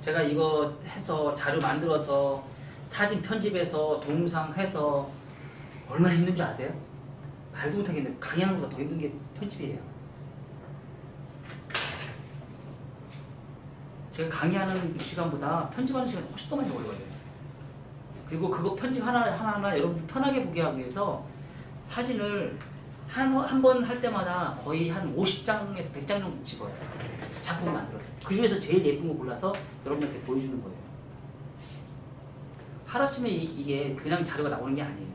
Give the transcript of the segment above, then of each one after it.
제가 이거 해서 자료 만들어서 사진 편집해서 동영상 해서 얼마나 힘든 줄 아세요? 말도 못하겠네. 강의하는 것보다 더 힘든 게 편집이에요. 제가 강의하는 시간보다 편집하는 시간이 훨씬 더 많이 걸려요. 그리고 그거 편집 하나 하나하나 여러분들 편하게 보게 하기 위해서 사진을 한 한 번 할 때마다 거의 한 50장에서 100장 정도 찍어요. 작품 만들어서. 그 중에서 제일 예쁜 거 골라서 여러분한테 보여주는 거예요. 하루아침에 이, 이게 그냥 자료가 나오는 게 아니에요.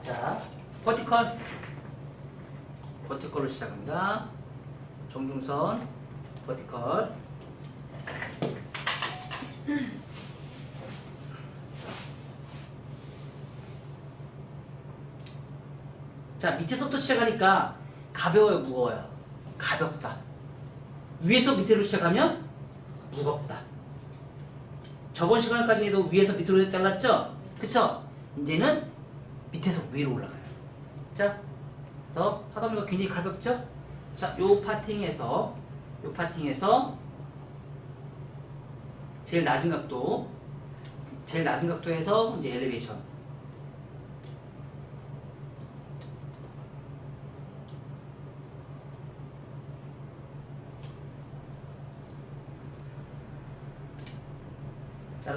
자, 버티컬. 버티컬로 시작합니다. 정중선, 버티컬. 자, 밑에서부터 시작하니까 가벼워요, 무거워요? 가볍다. 위에서 밑으로 시작하면 무겁다. 저번 시간까지도 위에서 밑으로 잘랐죠? 그쵸? 이제는 밑에서 위로 올라가요. 자, 그래서 하다 보니까 굉장히 가볍죠? 자, 요 파팅에서 요 파팅에서 제일 낮은 각도 제일 낮은 각도에서 이제 엘리베이션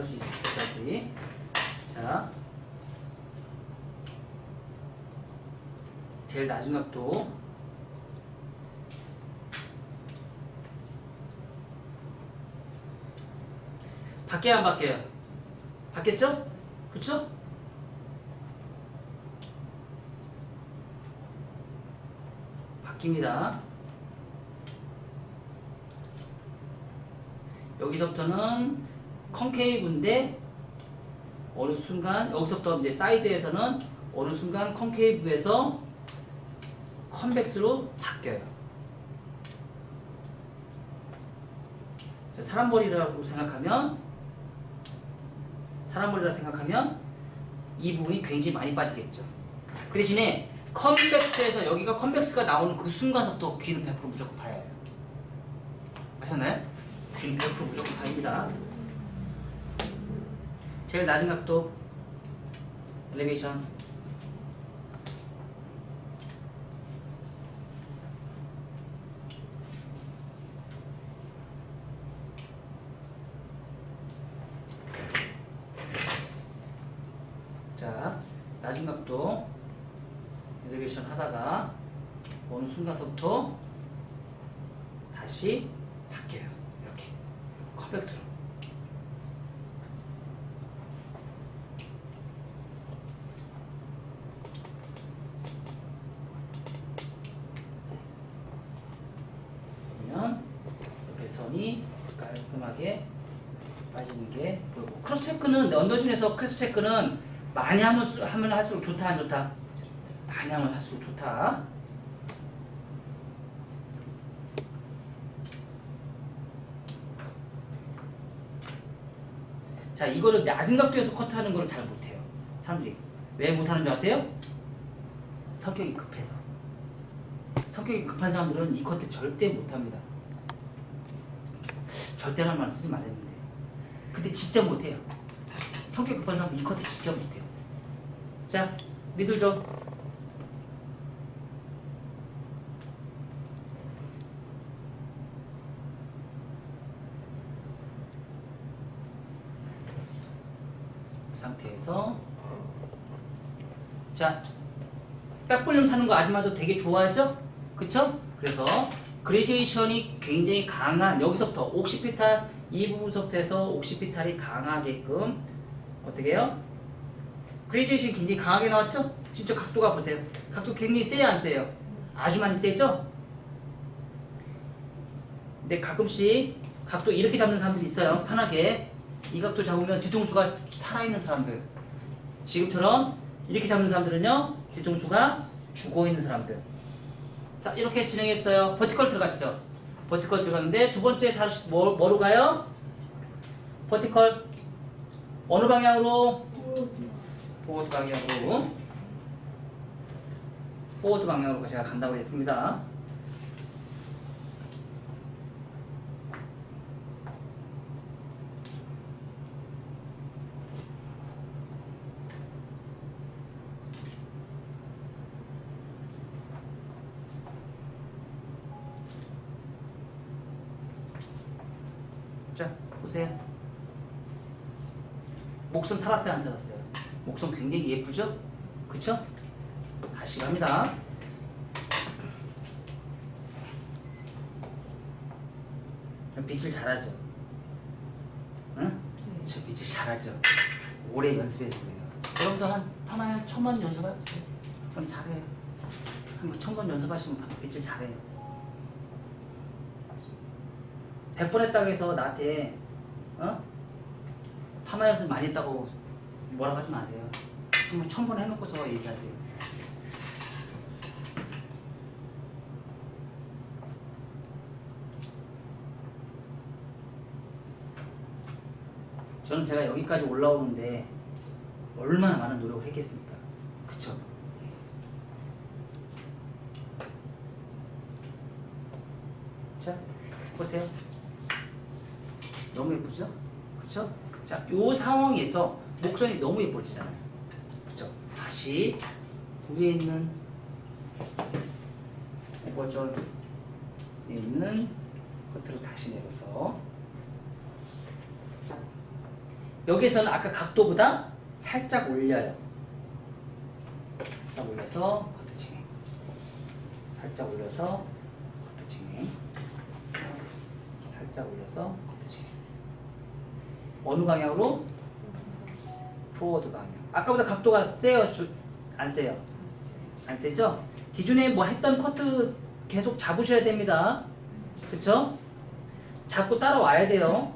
자를 수 있을 때까지 자 제일 낮은 각도 바뀌어요 안 바뀌어요? 바뀌었죠? 그쵸? 바뀝니다 여기서부터는 컨케이브인데 어느 순간 여기서부터 이제 사이드에서는 어느 순간 컨케이브에서 컨벡스로 바뀌어요. 자, 사람 머리라고 생각하면 사람 머리라 생각하면 이 부분이 굉장히 많이 빠지겠죠. 그 대신에 컨벡스에서 여기가 컨벡스가 나오는 그 순간부터 귀는 100% 무조건 파여요. 아셨나요? 귀는 100% 무조건 파입니다. 제일 낮은 각도. 엘리베이션 자 낮은 각도. 엘리베이션 하다가 어느 순간서부터 다시 바뀌어요 이렇게 컴팩스로 그러면 옆에 선이 깔끔하게 빠지는 게 보이고 크로스 언더준에서 크로스 체크는 많이 하면, 수- 하면 할수록 좋다 안 좋다? 많이 하면 할수록 좋다. 자 이거를 낮은 각도에서 커트하는 거를 잘 못해요. 사람들이. 왜 못하는 줄 아세요? 성격이 급해서. 성격이 급한 사람들은 이 커트 절대 못합니다. 절대란 말 쓰지 말랬는데. 근데 진짜 못해요 성격 급한 사람 이 커트 진짜 못해요 자이 상태에서 자 백볼륨 사는 거 아줌마도 되게 좋아하죠? 그쵸? 그래서 그레디에이션이 굉장히 강한 여기서부터 옥시피탈 이 부분서부터 해서 옥시피탈이 강하게끔 어떻게 해요? 그레디에이션이 굉장히 강하게 나왔죠? 직접 각도가 보세요 각도 굉장히 세요 안 세요? 아주 많이 세죠? 근데 가끔씩 각도 이렇게 잡는 사람들이 있어요 편하게 이 각도 잡으면 뒤통수가 살아있는 사람들 지금처럼 이렇게 잡는 사람들은요 뒤통수가 죽어있는 사람들 자 이렇게 진행했어요 버티컬 들어갔죠 버티컬 들어갔는데 두 번째 다시 뭐, 뭐로 가요? 버티컬 어느 방향으로? 포워드 방향으로 포워드 방향으로 제가 간다고 했습니다. 살았어요, 안 살았어요? 목선 굉장히 예쁘죠? 그쵸? 다시 갑니다. 빛을 잘하죠? 응? 저 빛을 잘하죠? 오래 연습해서 그래요. 여러분도 한 하나에 천번 연습해보세요. 그럼 잘해요. 한 천번 연습하시면 빛을 잘해요. 100번 했다고 해서 나한테 어? 파마 연습 많이 했다고 뭐라고 하지 마세요. 그러면 천번 해놓고서 얘기하세요. 저는 제가 여기까지 올라오는데 얼마나 많은 노력을 했겠습니까? 그쵸? 자, 보세요. 너무 예쁘죠? 그쵸? 자, 요 상황에서 목선이 너무 예뻐지잖아요. 그쵸? 다시 위에 있는 버전에 있는 끝으로 다시 내려서 여기에서는 아까 각도보다 살짝 올려요. 살짝 올려서 커트 진행. 살짝 올려서 커트 진행. 살짝 올려서. 어느 방향으로? 포워드 방향. 아까보다 각도가 세요? 주, 안 세요? 안 세죠? 기존에 뭐 했던 커트 계속 잡으셔야 됩니다. 그쵸? 잡고 따라와야 돼요.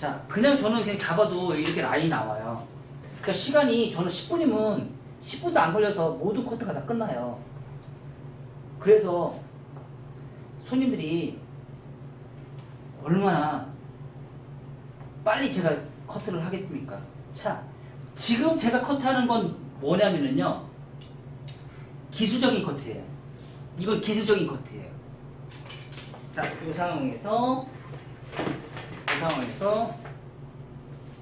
자, 그냥 저는 그냥 잡아도 이렇게 라인이 나와요. 그러니까 시간이 저는 10분이면 10분도 안 걸려서 모든 커트가 다 끝나요. 그래서 손님들이 얼마나 빨리 제가 커트를 하겠습니까? 자, 지금 제가 커트하는 건 뭐냐면은요. 기술적인 커트예요. 이건 기술적인 커트예요. 자, 이 상황에서 이 상황에서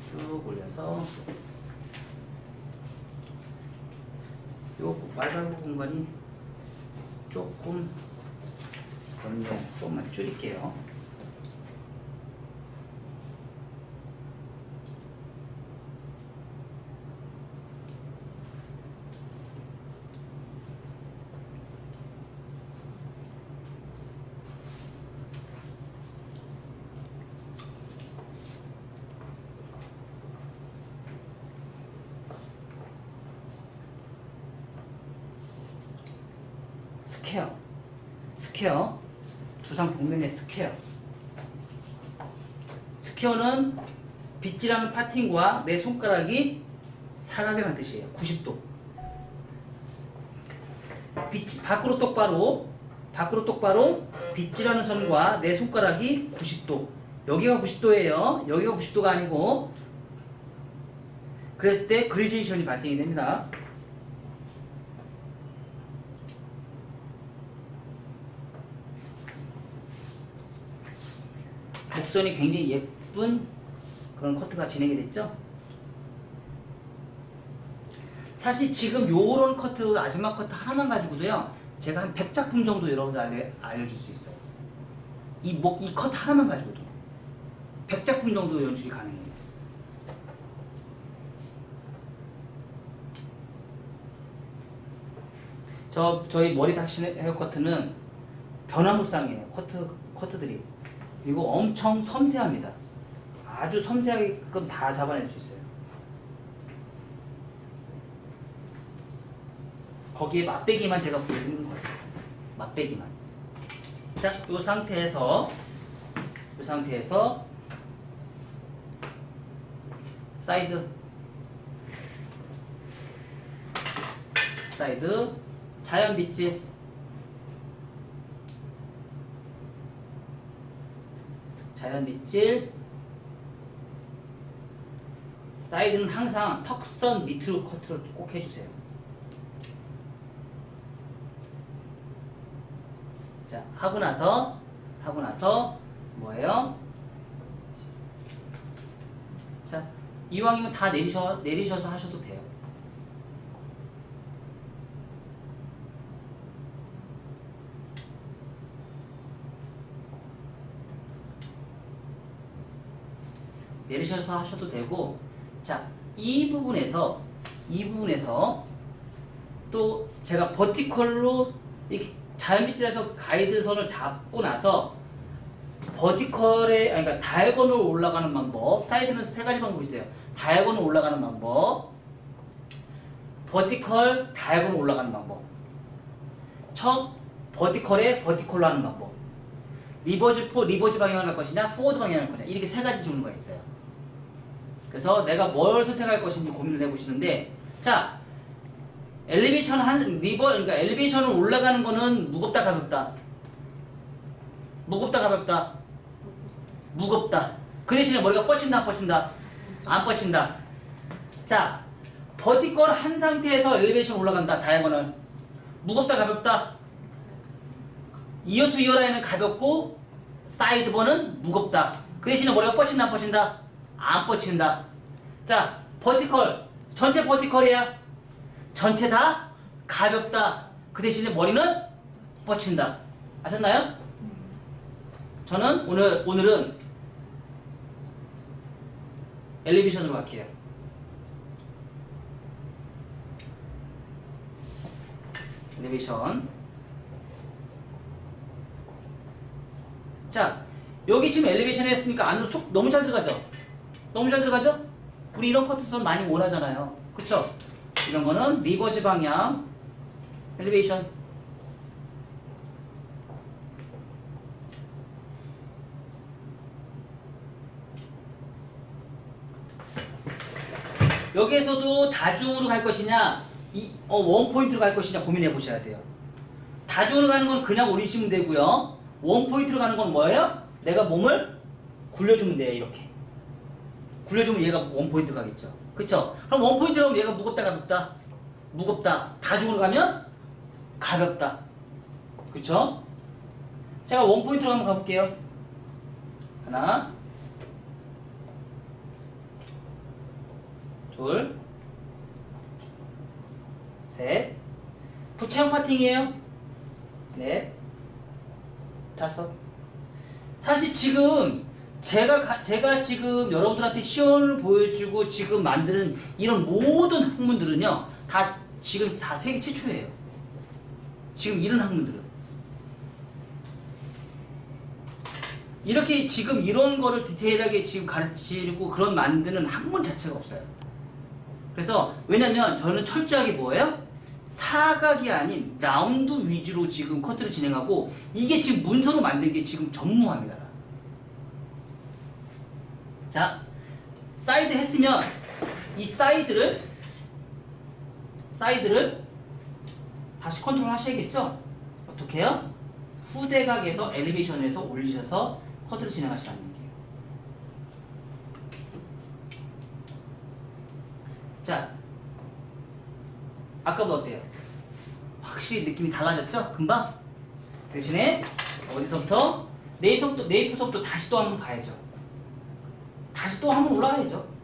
쭉 올려서 요 말발굽 공간이 조금 건너 조금만 줄일게요. 스퀘어. 스퀘어. 두상 복면의 스퀘어. 스퀘어는 빗질하는 파팅과 내 손가락이 사각이라는 뜻이에요. 90도. 빗, 밖으로 똑바로 밖으로 똑바로 빗질하는 선과 내 손가락이 90도. 여기가 90도예요. 여기가 90도가 아니고 그랬을 때 그레듀에이션이 발생이 됩니다 곡선이 굉장히 예쁜 그런 커트가 진행이 됐죠. 사실 지금 요런 커트, 아줌마 커트 하나만 가지고도요, 제가 한 100작품 정도 여러분들 알려, 알려줄 수 있어요. 이 목, 이 컷 하나만 가지고도. 100작품 정도 연출이 가능해요. 저, 저희 머리 다시는 헤어커트는 변화무쌍이에요. 커트, 커트들이. 그리고 엄청 섬세합니다. 아주 섬세하게끔 다 잡아낼 수 있어요. 거기에 맛배기만 제가 보여드리는 거예요. 맛배기만. 자, 이 상태에서 이 상태에서 사이드 사이드 자연 빗질 자연 밑질 사이드는 항상 턱선 밑으로 커트를 꼭 해주세요. 자 하고 나서 하고 나서 뭐예요? 자 이왕이면 다 내리셔 내리셔서 하셔도 돼요. 내리셔서 하셔도 되고 자 이 부분에서 이 부분에서 또 제가 버티컬로 이렇게 자연빛질에서 가이드선을 잡고 나서 버티컬에 아니 그러니까 다이아곤으로 올라가는 방법 사이드는 세 가지 방법이 있어요. 다이아곤으로 올라가는 방법 버티컬 다이아곤으로 올라가는 방법. 첫 버티컬에 버티컬로 하는 방법. 리버즈 포 리버즈 방향을 할 것이냐 포워드 방향을 할 거냐 이렇게 세 가지 종류가 있어요 그래서 내가 뭘 선택할 것인지 고민을 해보시는데 자 엘리베이션 한 리버 그러니까 엘리베이션을 올라가는 거는 무겁다 가볍다? 무겁다 가볍다? 무겁다. 그 대신에 머리가 뻗친다 안 뻗친다? 안 뻗친다. 자 버티컬 한 상태에서 엘리베이션 올라간다 다이아고널 무겁다 가볍다? 이어 투 이어 라인은 가볍고 사이드 버는 무겁다. 그 대신에 머리가 뻗친다 안 뻗친다 안 뻗친다 자 버티컬 전체 버티컬이야 전체 다 가볍다 그 대신에 머리는 뻗친다 아셨나요? 저는 오늘 오늘은 엘리베이션으로 갈게요. 엘리베이션. 자, 여기 지금 엘리베이션 했으니까 안으로 쏙 너무 잘 들어가죠? 너무 잘 들어가죠? 우리 이런 커트선 많이 원하잖아요. 그쵸? 이런 거는 리버즈 방향 엘리베이션. 여기에서도 다중으로 갈 것이냐, 이, 어, 원 포인트로 갈 것이냐 고민해 보셔야 돼요. 다중으로 가는 건 그냥 올리시면 되고요. 원 포인트로 가는 건 뭐예요? 내가 몸을 굴려주면 돼요, 이렇게. 굴려주면 얘가 원 포인트로 가겠죠. 그쵸? 그럼 원 포인트로 가면 얘가 무겁다, 가볍다? 무겁다. 다중으로 가면 가볍다. 그쵸? 제가 원 포인트로 한번 가볼게요. 하나, 둘, 셋, 부채형 파팅이에요. 넷, 다섯. 사실 지금 제가 가- 제가 지금 여러분들한테 시연을 보여주고 지금 만드는 이런 모든 학문들은요 다 지금 다 세계 최초예요. 지금 이런 학문들은 이렇게 지금 이런 거를 디테일하게 지금 가르치고 그런 만드는 학문 자체가 없어요. 그래서 왜냐면 저는 철저하게 뭐예요? 사각이 아닌 라운드 위주로 지금 커트를 진행하고 이게 지금 문서로 만든 게 지금 전무합니다. 자, 사이드 했으면 이 사이드를 사이드를 다시 컨트롤 하셔야겠죠? 어떻게 해요? 후대각에서 엘리베이션에서 올리셔서 커트를 진행하시라는 얘기예요. 자, 아까보다 어때요? 확실히 느낌이 달라졌죠? 금방? 대신에 어디서부터? 네이프부터, 네이프서부터 다시 또 한번 봐야죠. 다시 또 한번 올라가야죠.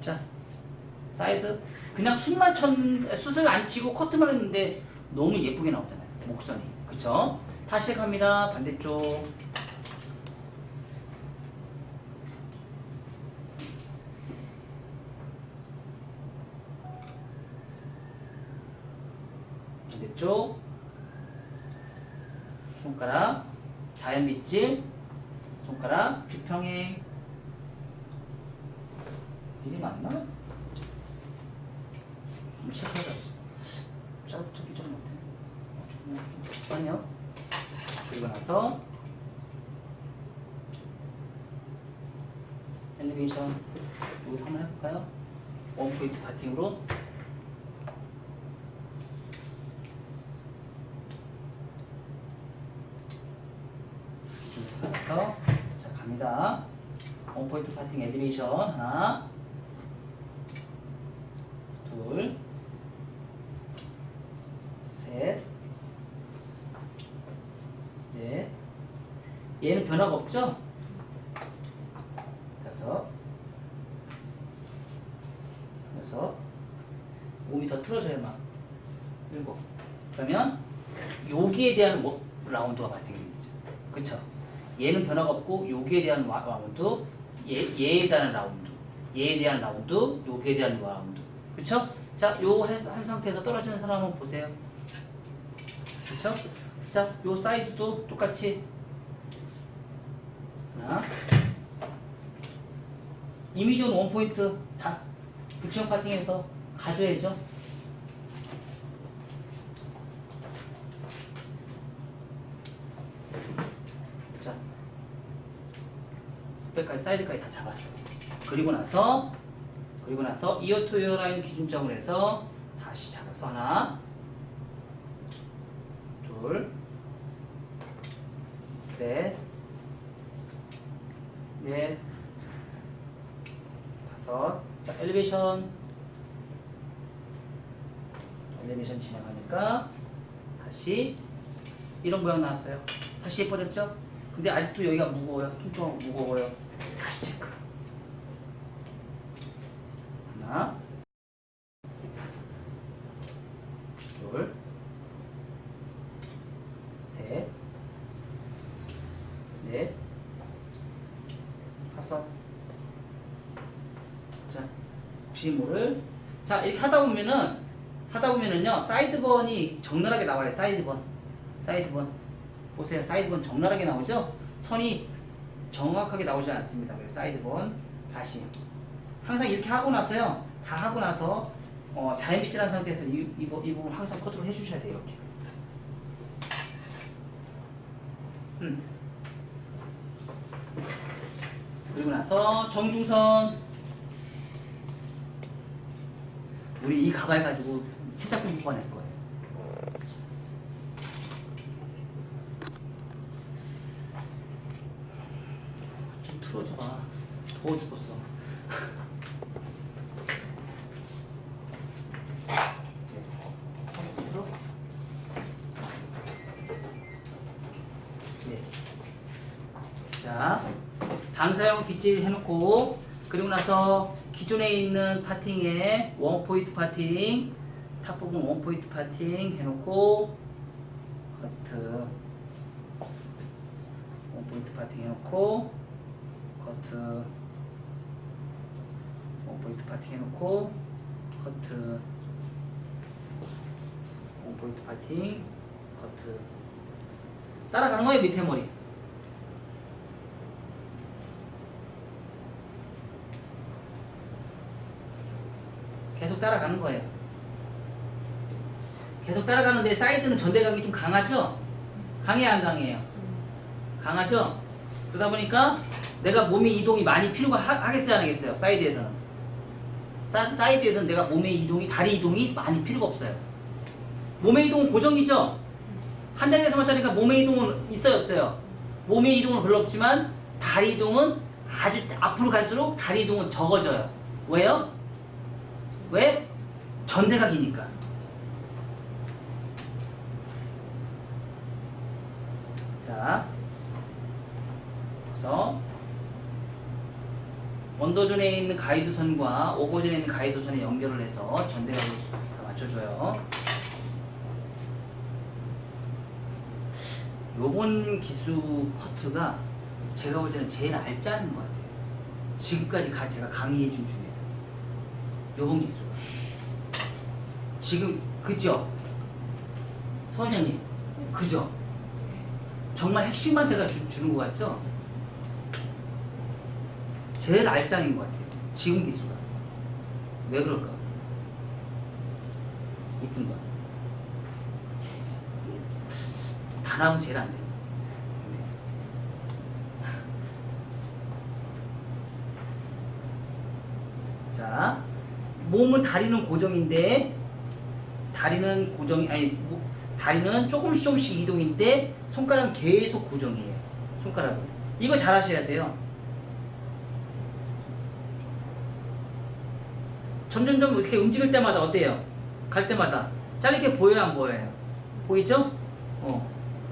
자, 사이드 그냥 숱만 쳤 숱을 안 치고 커트만 했는데 너무 예쁘게 나오잖아요. 목선이. 그쵸? 다시 갑니다. 반대쪽. 반대쪽. 손가락. 자연 밑질. 손가락. 비평행. 일이 맞나? 한번 체크해봐야지. 짧, 짧기 좀 못해. 어, 좋네. 음, 비슷하네요. 그리고 나서 엘리베이션 이것도 한번 해볼까요? 원 포인트 바팅으로 쭉 가서 자 갑니다. 원 포인트 파팅 엘리베이션 하나 둘 셋, 넷. 얘는 변화가 없죠? 다섯, 여섯, 몸이 더 틀어져야 막 일곱. 그러면 여기에 대한 뭐 라운드가 발생되겠죠. 그쵸? 얘는 변화가 없고 여기에 대한 와- 라운드, 얘, 얘에 대한 라운드, 얘에 대한 라운드, 여기에 대한 라운드. 그쵸? 자, 요 한 상태에서 떨어지는 사람 한번 보세요. 그쵸? 자, 요 사이드도 똑같이 하나 이미지온 원포인트 다 부치형 파팅해서 가져야죠 자 옆에까지 사이드까지 다 잡았어 그리고 나서 그리고 나서 이어 투 이어 라인 기준점을 해서 다시 잡아서 하나 둘, 셋, 넷, 다섯. 자, 엘리베이션. 엘리베이션 진행하니까 다시 이런 모양 나왔어요. 다시 예뻐졌죠? 근데 아직도 여기가 무거워요. 통통 무거워요. 다시 체크. 하나, 둘. 셋, 넷, 다섯. 자, 혹시 모를. 자, 이렇게 하다 보면은, 하다 보면은요, 사이드번이 적나라하게 나와요, 사이드번. 사이드번. 보세요, 사이드번 적나라하게 나오죠? 선이 정확하게 나오지 않습니다. 그래서 사이드번. 다시. 항상 이렇게 하고 나서요, 다 하고 나서, 어, 자연빗질한 상태에서 이, 이, 부- 이 부분 항상 컨트롤 해주셔야 돼요, 이렇게. 음. 그리고 나서 정중선 우리 이 가발 가지고 새 작품 뽑아낼 틀어줘 봐. 더워 죽겠어. 네. 자, 방사형 빗질 해놓고 그리고 나서 기존에 있는 파팅에 원 포인트 파팅 탑 부분 원 포인트 파팅 해놓고 커트 원 포인트 파팅 해놓고 커트 원 포인트 파팅 해놓고 커트 원 포인트 파팅 커트 따라가는 거예요 밑에 머리 계속 따라가는 거예요. 계속 따라가는데 사이드는 전대각이 좀 강하죠? 강해 안 강해요? 강하죠? 그러다 보니까 내가 몸의 이동이 많이 필요가 하, 하겠어요 안 하겠어요? 사이드에서는 사, 사이드에서는 내가 몸의 이동이 다리 이동이 많이 필요가 없어요. 몸의 이동은 고정이죠? 한 자리에서만 자니까 몸의 이동은 있어요 없어요? 몸의 이동은 별로 없지만 다리 이동은 아주 앞으로 갈수록 다리 이동은 적어져요. 왜요? 왜? 전대각이니까. 자, 그래서 원더존에 있는 가이드선과 오버존에 있는 가이드선에 연결을 해서 전대각을 다 맞춰줘요. 요번 기수 커트가 제가 볼 때는 제일 알짜는 것 같아요. 지금까지 가, 제가 강의해준 중에서. 요번 기수가. 지금, 그죠? 선생님, 그죠? 정말 핵심만 제가 주, 주는 것 같죠? 제일 알짱인 것 같아요. 지금 기수가. 왜 그럴까? 이쁜 거. 하면 제일 안 돼. 자, 몸은 다리는 고정인데 다리는 고정이 아니 뭐, 다리는 조금씩 조금씩 이동인데 손가락은 계속 고정이에요. 손가락은 이거 잘 하셔야 돼요. 점점점 이렇게 움직일 때마다 어때요? 갈 때마다 짧게 보여요 안 보여요? 보이죠? 어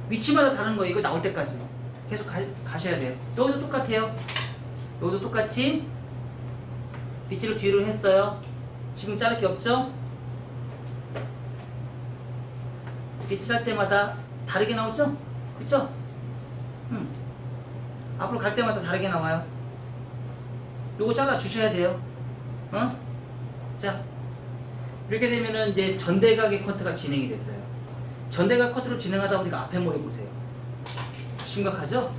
위치마다 다른 거예요. 이거 나올 때까지 계속 가, 가셔야 돼요. 여기도 똑같아요. 여기도 똑같이 빗질을 뒤로 했어요. 지금 자를 게 없죠? 빗질할 때마다 다르게 나오죠? 그쵸? 음. 앞으로 갈 때마다 다르게 나와요. 요거 잘라 주셔야 돼요. 어? 자, 이렇게 되면은 이제 전대각의 커트가 진행이 됐어요. 전대각 커트를 진행하다 보니까 앞에 머리 보세요. 심각하죠?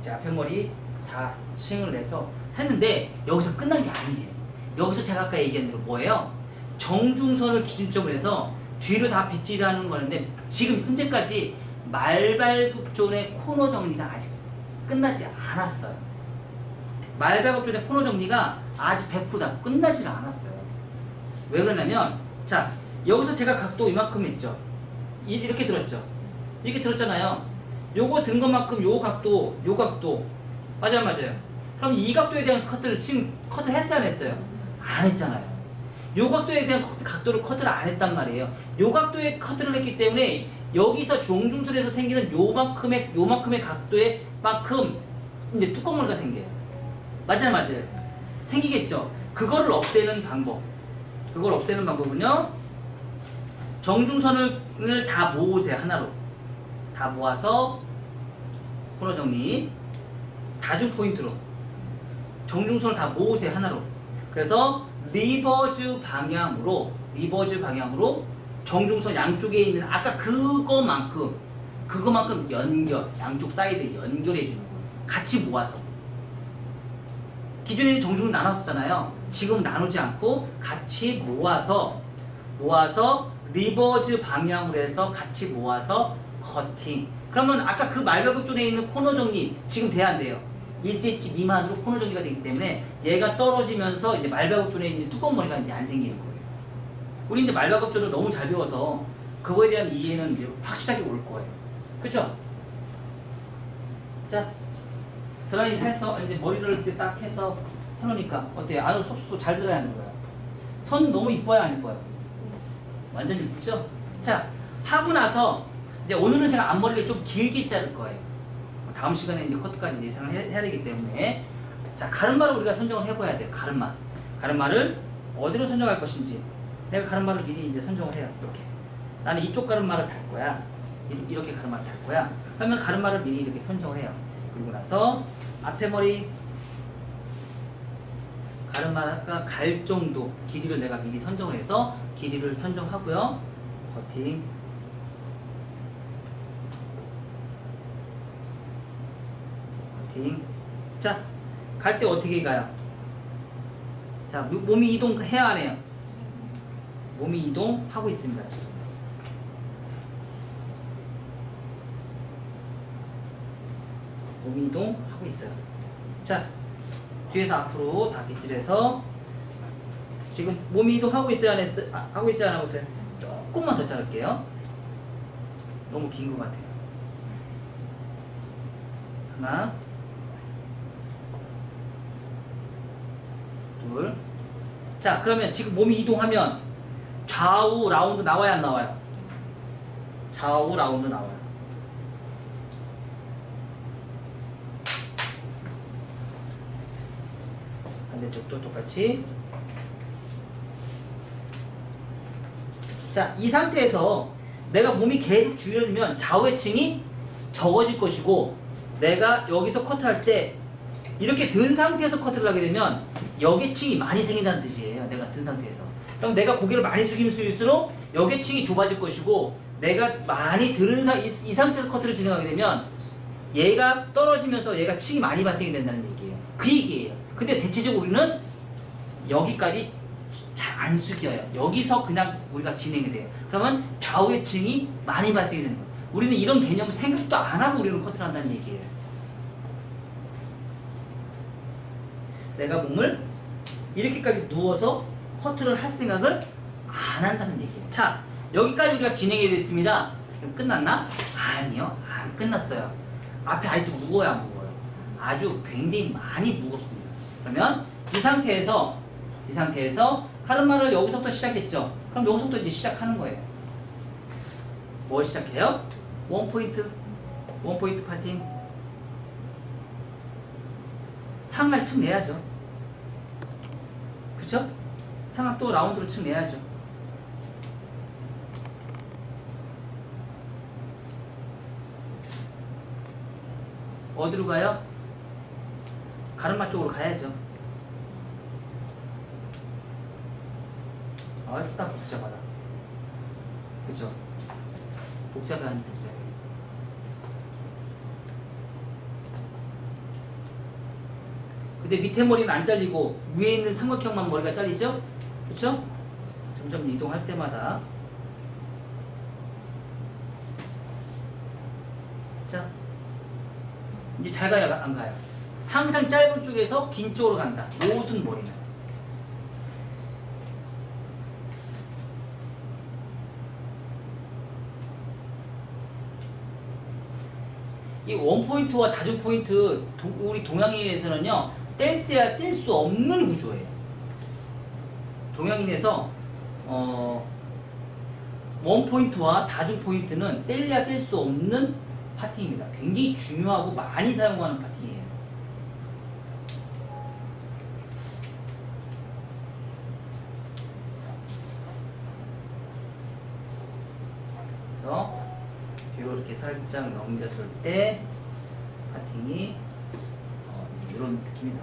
자, 앞에 머리 다 층을 내서 했는데 여기서 끝난 게 아니에요. 여기서 제가 아까 얘기한 대로 뭐예요? 정중선을 기준점으로 해서 뒤로 다 빗질하는 거는데 지금 현재까지 말발굽존의 코너 정리가 아직 끝나지 않았어요. 말발굽존의 코너 정리가 아직 100%다 끝나지 않았어요. 왜 그러냐면 자 여기서 제가 각도 이만큼 했죠. 이- 이렇게 들었죠. 이렇게 들었잖아요. 요거 든 것만큼 요 각도, 요 각도 맞아요, 맞아요. 그럼 이 각도에 대한 커트를 지금 커트 했어요, 안 했어요? 안 했잖아요. 요 각도에 대한 각도를 커트를 안 했단 말이에요. 요 각도에 커트를 했기 때문에 여기서 중중술에서 생기는 요만큼의 요만큼의 각도의 만큼 이제 뚜껑머리가 생겨요. 맞아요, 맞아요. 생기겠죠. 그거를 없애는 방법. 그걸 없애는 방법은요. 정중선을 다 모으세요 하나로. 다 모아서 코너 정리. 다중 포인트로. 정중선을 다 모으세요 하나로. 그래서 리버즈 방향으로 리버즈 방향으로 정중선 양쪽에 있는 아까 그거만큼 그거만큼 연결 양쪽 사이드 연결해 주는 거예요. 같이 모아서. 기존에는 정중을 나눴었잖아요. 지금 나누지 않고 같이 모아서 모아서 리버즈 방향으로 해서 같이 모아서 커팅. 그러면 아까 그 말발굽존에 있는 코너 정리 지금 돼야 안 돼요. 1cm 미만으로 코너 정리가 되기 때문에 얘가 떨어지면서 이제 말발굽존에 있는 두꺼운 머리가 이제 안 생기는 거예요. 우리 이제 말발굽존을 너무 잘 배워서 그거에 대한 이해는 이제 확실하게 올 거예요. 그쵸? 자, 드라이 해서 이제 머리를 이렇게 딱 해서 해놓으니까 어때요? 안으로 쏙쏙 잘 들어야 하는 거예요. 선 너무 이뻐요, 안 이뻐요? 완전 이쁘죠? 자, 하고 나서 이제 오늘은 제가 앞머리를 좀 길게 자를 거예요. 다음 시간에 이제 커트까지 예상을 해, 해야 되기 때문에 자 가르마를 우리가 선정을 해봐야 돼요. 가르마. 가르마를 어디로 선정할 것인지 내가 가르마를 미리 이제 선정을 해요. 이렇게. 나는 이쪽 가르마를 달 거야. 이- 이렇게 가르마를 달 거야. 그러면 가르마를 미리 이렇게 선정을 해요. 그리고 나서 앞에 머리 가르마가 갈 정도 길이를 내가 미리 선정을 해서 길이를 선정하고요. 커팅. 커팅. 자, 갈 때 어떻게 가요? 자, 모- 몸이 이동해야 안 해요? 몸이 이동하고 있습니다, 지금. 몸이 이동하고 있어요. 자, 뒤에서 앞으로 다 빗질해서 지금 몸이 이동하고 있어야 안 했어? 아, 하고 있어야 안 하고 있어요? 조금만 더 자를게요. 너무 긴 것 같아요. 하나, 둘. 자, 그러면 지금 몸이 이동하면 좌우 라운드 나와야 안 나와요? 좌우 라운드 나와요. 반대쪽도 똑같이. 자, 이 상태에서 내가 몸이 계속 줄여지면 좌우해칭이 적어질 것이고 내가 여기서 커트할 때 이렇게 든 상태에서 커트를 하게 되면 여계층이 많이 생긴다는 뜻이에요. 내가 든 상태에서. 그럼 내가 고개를 많이 숙이면 숙일수록 여계층이 좁아질 것이고 내가 많이 들은 사, 이, 이 상태에서 커트를 진행하게 되면 얘가 떨어지면서 얘가 층이 많이 발생이 된다는 얘기예요. 그 얘기예요. 근데 대체적으로 우리는 여기까지 잘 안 숙여요. 여기서 그냥 우리가 진행이 돼요. 그러면 좌우의 층이 많이 발생이 되는 거예요. 우리는 이런 개념을 생각도 안 하고 우리는 커트를 한다는 얘기예요. 내가 몸을 이렇게까지 누워서 커트를 할 생각을 안 한다는 얘기예요. 자, 여기까지 우리가 진행이 됐습니다. 그럼 끝났나? 아니요, 안 끝났어요. 앞에 아직도 무거워요, 안 무거워요? 아주 굉장히 많이 무겁습니다. 그러면 이 상태에서 이 상태에서 카르마를 여기서부터 시작했죠. 그럼 여기서부터 이제 시작하는 거예요. 뭘 시작해요? 원 포인트, 원 포인트 파팅. 상할 층 내야죠. 그쵸? 상하 또 라운드로 층 내야죠. 어디로 가요? 가르마 쪽으로 가야죠. 아, 딱 복잡하다. 그쵸? 아니 복잡해. 근데 밑에 머리는 안 잘리고 위에 있는 삼각형만 머리가 잘리죠? 그쵸? 점점 이동할 때마다 자 이제 잘 가요 안 가요? 항상 짧은 쪽에서 긴 쪽으로 간다. 모든 머리는. 이 원포인트와 다중 포인트 도- 우리 동양인에서는요 뗄래야 뗄 수 없는 구조예요. 동양인에서 어 원포인트와 다중 포인트는 뗄래야 뗄 수 없는 파팅입니다. 굉장히 중요하고 많이 사용하는 파팅이에요 그래서 뒤로 이렇게 살짝 넘겼을 때 파팅이 어, 이런 느낌이 나요.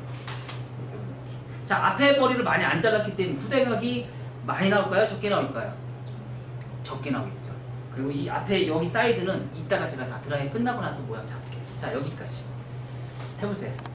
자 앞에 머리를 많이 안 잘랐기 때문에 후대각이 많이 나올까요? 적게 나올까요? 적게 나오겠죠. 그리고 이 앞에 여기 사이드는 이따가 제가 다 드라이 끝나고 나서 모양 잡을게요. 자 여기까지 해보세요.